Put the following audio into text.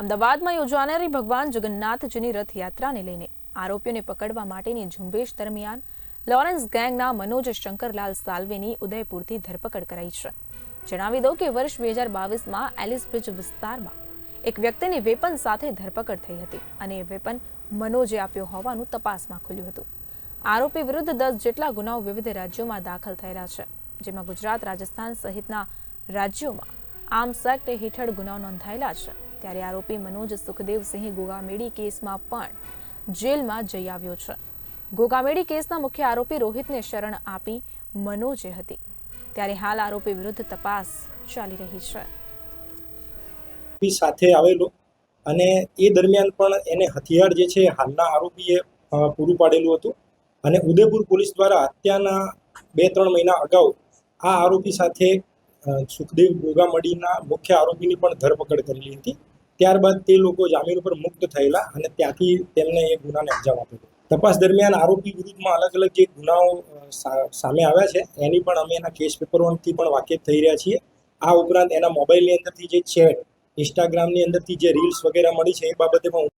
અમદાવાદમાં યોજાનારી ભગવાન જગન્નાથજીની રથયાત્રાને લઈને આરોપીઓને પકડવા માટેની ઝુંબેશ દરમિયાન લોરેન્સ ગેંગના મનોજ શંકરલાલ સાલ્વેની ઉદયપુરથી ધરપકડ કરાઈ છે. જણાવી દઉં કે વર્ષ બે હજાર બાવીસમાં એલિસ બ્રિજ વિસ્તારમાં એક વ્યક્તિની વેપન સાથે ધરપકડ થઈ હતી અને એ વેપન મનોજે આપ્યો હોવાનું તપાસમાં ખુલ્યું હતું. આરોપી વિરુદ્ધ દસ જેટલા ગુનાઓ વિવિધ રાજ્યોમાં દાખલ થયેલા છે, જેમાં ગુજરાત, રાજસ્થાન સહિતના રાજ્યોમાં આર્મ્સ એક્ટ હેઠળ ગુનાઓ નોંધાયેલા છે. ત્યારે આરોપી મનોજ સુખદેવસિંહ ગોગામેડી કેસમાં પણ જેલમાં જઈ આવ્યો છે. ગોગામેડી કેસના મુખ્ય આરોપી રોહિતને શરણ આપી મનોજે હતી. ત્યારે હાલ આરોપી વિરુદ્ધ તપાસ ચાલી રહી છે. સાથે આવેલો અને એ દરમિયાન પણ એને હથિયાર જે છે હાલના આરોપીએ પૂરું પાડેલું હતું. અને ઉદયપુર પોલીસ દ્વારા હત્યાના બે ત્રણ મહિના અગાઉ આ આરોપી સાથે સુખદેવ ગોગામડીના મુખ્ય આરોપીની પણ ધરપકડ કરેલી હતી. ત્યારબાદ તે લોકો જામીન ઉપર મુક્ત થયેલા અને ત્યાંથી તેમને એ ગુનાને અંજામ આપ્યો તપાસ દરમિયાન આરોપી વિરુદ્ધમાં અલગ અલગ જે ગુનાઓ સામે આવ્યા છે, એની પણ અમે એના કેસ પેપરોથી પણ વાકેફ થઈ રહ્યા છીએ. આ ઉપરાંત એના મોબાઈલની અંદરથી જે ચેટ, ઇન્સ્ટાગ્રામની અંદરથી જે રીલ્સ વગેરે મળી છે, એ બાબતે પણ